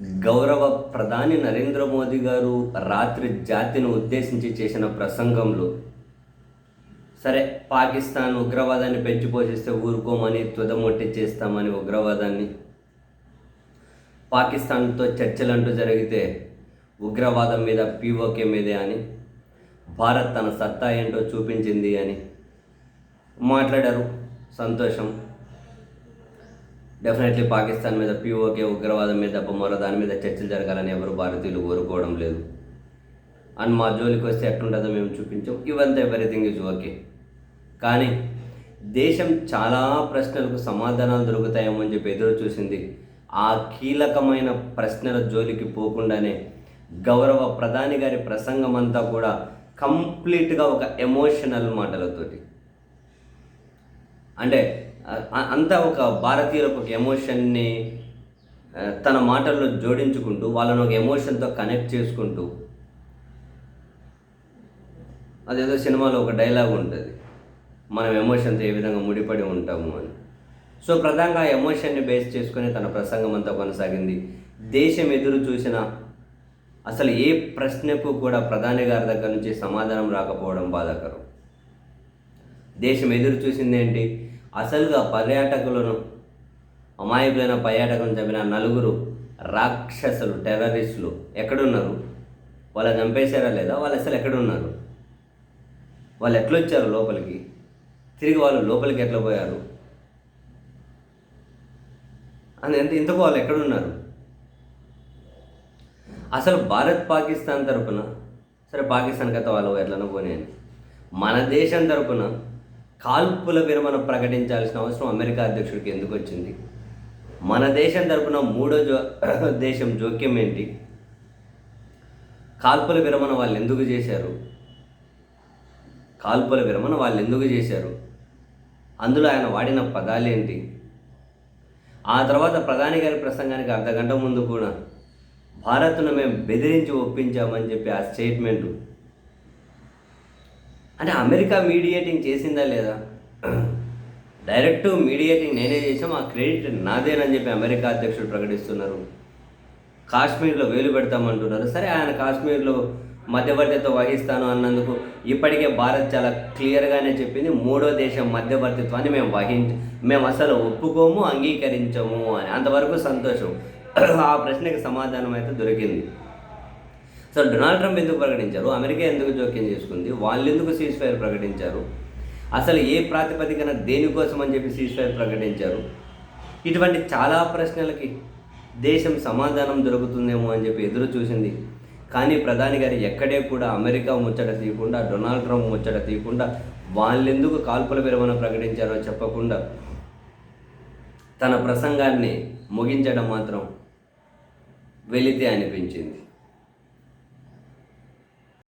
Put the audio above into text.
గౌరవ ప్రధాని నరేంద్ర మోదీ గారు రాత్రి జాతిని ఉద్దేశించి చేసిన ప్రసంగంలో సరే పాకిస్తాన్ ఉగ్రవాదాన్ని పెంచి పోషిస్తే ఊరుకోమని తుదమొట్టి చేస్తామని ఉగ్రవాదాన్ని పాకిస్తాన్తో చర్చలంటూ జరిగితే ఉగ్రవాదం మీద పీఓకే మీదే అని భారత్ తన సత్తా ఏంటో చూపించింది అని మాట్లాడారు సంతోషం. డెఫినెట్లీ పాకిస్తాన్ మీద పీఓకే ఉగ్రవాదం మీద తప్ప మరో దాని మీద చర్చలు జరగాలని ఎవరు భారతీయులు కోరుకోవడం లేదు. అండ్ మా జోలికి వస్తే ఎట్లుంటుందో మేము చూపించాం. ఇవంతా ఎవ్రీథింగ్ ఇస్ ఓకే కానీ దేశం చాలా ప్రశ్నలకు సమాధానాలు దొరుకుతాయేమో అని చెప్పి ఎదురు చూసింది. ఆ కీలకమైన ప్రశ్నల జోలికి పోకుండానే గౌరవ ప్రధాని గారి ప్రసంగం అంతా కూడా కంప్లీట్గా ఒక ఎమోషనల్ మాటలతోటి. అంటే అంతా ఒక భారతీయులకు ఒక ఎమోషన్ని తన మాటల్లో జోడించుకుంటూ వాళ్ళని ఒక ఎమోషన్తో కనెక్ట్ చేసుకుంటూ అదేదో సినిమాలో ఒక డైలాగ్ ఉంటుంది మనం ఎమోషన్తో ఏ విధంగా ముడిపడి ఉంటాము అని. సో ప్రధానంగా ఆ ఎమోషన్ని బేస్ చేసుకొని తన ప్రసంగం అంతా కొనసాగింది. దేశం ఎదురు చూసిన అసలు ఏ ప్రశ్నకు కూడా ప్రధాని గారి దగ్గర నుంచి సమాధానం రాకపోవడం బాధాకరం. దేశం ఎదురు చూసింది ఏంటి? అసలుగా పర్యాటకులను అమాయకులైన పర్యాటకులను చంపిన నలుగురు రాక్షసులు టెర్రరిస్టులు ఎక్కడున్నారు? వాళ్ళు చంపేశారా లేదా? వాళ్ళు అసలు ఎక్కడున్నారు? వాళ్ళు ఎట్లొచ్చారు లోపలికి? తిరిగి వాళ్ళు లోపలికి ఎట్లా పోయారు? అని ఎంత ఇంతకు వాళ్ళు ఎక్కడున్నారు? అసలు భారత్ పాకిస్తాన్ తరపున సరే పాకిస్తాన్ కథ వాళ్ళు ఎట్లనో పోనీ మన దేశం తరపున కాల్పుల విరమణ ప్రకటించాల్సిన అవసరం అమెరికా అధ్యక్షుడికి ఎందుకు వచ్చింది? మన దేశం తరపున మూడో జో దేశం జోక్యం ఏంటి? కాల్పుల విరమణ వాళ్ళు ఎందుకు చేశారు? కాల్పుల విరమణ వాళ్ళు ఎందుకు చేశారు? అందులో ఆయన వాడిన పదాలేంటి ఆ తర్వాత ప్రధాని గారి ప్రసంగానికి అర్ధగంట ముందు కూడా భారత్ను మేము బెదిరించి ఒప్పించామని చెప్పి ఆ స్టేట్మెంటు అంటే అమెరికా మీడియేటింగ్ చేసిందా లేదా? డైరెక్ట్ మీడియేటింగ్ నేనే చేసాం ఆ క్రెడిట్ నాదేనని చెప్పి అమెరికా అధ్యక్షుడు ప్రకటిస్తున్నారు. కాశ్మీర్లో వేలు పెడతామంటున్నారు. సరే ఆయన కాశ్మీర్లో మధ్యవర్తిత్వం వహిస్తాను అన్నందుకు ఇప్పటికే భారత్ చాలా క్లియర్గానే చెప్పింది మూడో దేశం మధ్యవర్తిత్వాన్ని మేము వహించ మేము అసలు ఒప్పుకోము అంగీకరించము అని. అంతవరకు సంతోషం. ఆ ప్రశ్నకి సమాధానం అయితే దొరికింది. సో డొనాల్డ్ ట్రంప్ ఎందుకు ప్రకటించారు? అమెరికా ఎందుకు జోక్యం చేసుకుంది? వాళ్ళు ఎందుకు సీజ్ ఫైర్ ప్రకటించారు? అసలు ఏ ప్రాతిపదికన దేనికోసం అని చెప్పి సీజ్ ఫైర్ ప్రకటించారు? ఇటువంటి చాలా ప్రశ్నలకి దేశం సమాధానం దొరుకుతుందేమో అని చెప్పి ఎదురు చూసింది. కానీ ప్రధాని గారు ఎక్కడే కూడా అమెరికా ముచ్చట తీయకుండా డొనాల్డ్ ట్రంప్ ముచ్చట తీయకుండా వాళ్ళెందుకు కాల్పుల విరమణ ప్రకటించారో చెప్పకుండా తన ప్రసంగాన్ని ముగించడం మాత్రం వెలితే అనిపించింది.